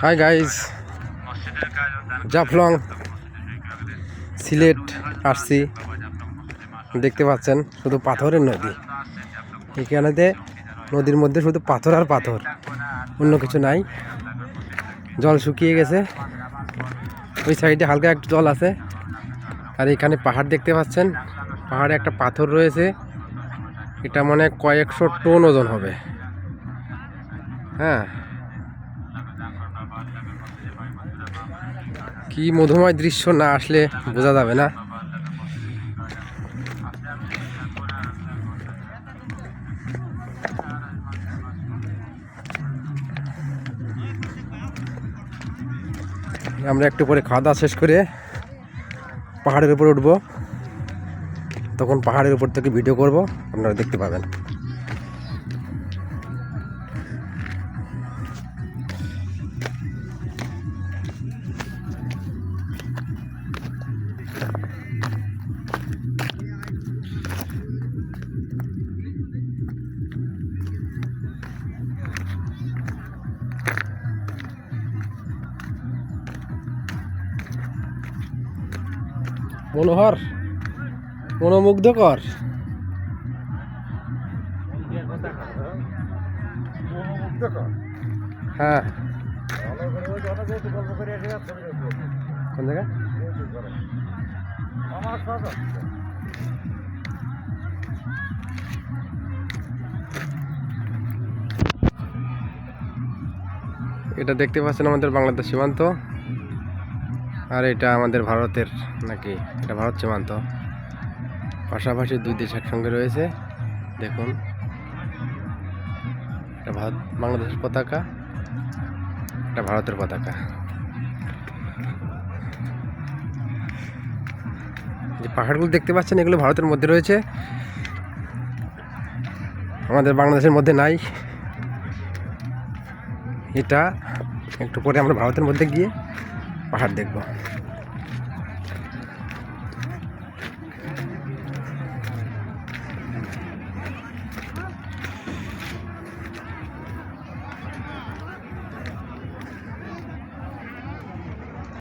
Hi guys Jaflong Sylhet আসছি দেখতে পাচ্ছেন, শুধু পাথরের নদী। এখানেতে নদীর মধ্যে শুধু পাথর আর পাথর, অন্য কিছু নাই। জল শুকিয়ে গেছে। ওই সাইডে হালকা একটু জল আছে। আর এখানে পাহাড় দেখতে পাচ্ছেন, পাহাড়ে একটা পাথর রয়েছে। এটা মানে কয়েকশো টন ওজন হবে। হ্যাঁ। কি মধুময় দৃশ্য না আসলে বোঝা যাবে না। আমরা একটু পরে খাওয়া দাওয়া শেষ করে পাহাড়ের উপর উঠবো। তখন পাহাড়ের উপর থেকে ভিডিও করব। আপনারা দেখতে পাবেন। মনোহর মনোমুগ্ধকর হ্যাঁ। কোন জায়গা এটা দেখতে পাচ্ছেন আমাদের বাংলাদেশ সীমান্ত। আর এটা আমাদের ভারতের নাকি, এটা ভারত সীমান্ত। পাশাপাশি দুই দেশ একসঙ্গে রয়েছে, দেখুন। এটা ভারত, বাংলাদেশের পতাকা, এটা ভারতের পতাকা। যে পাহাড়গুলো দেখতে পাচ্ছেন, এগুলো ভারতের মধ্যে রয়েছে। আমাদের বাংলাদেশের মধ্যে নাই। এটা একটু পরে আমরা ভারতের মধ্যে গিয়ে পাহাড় দেখব।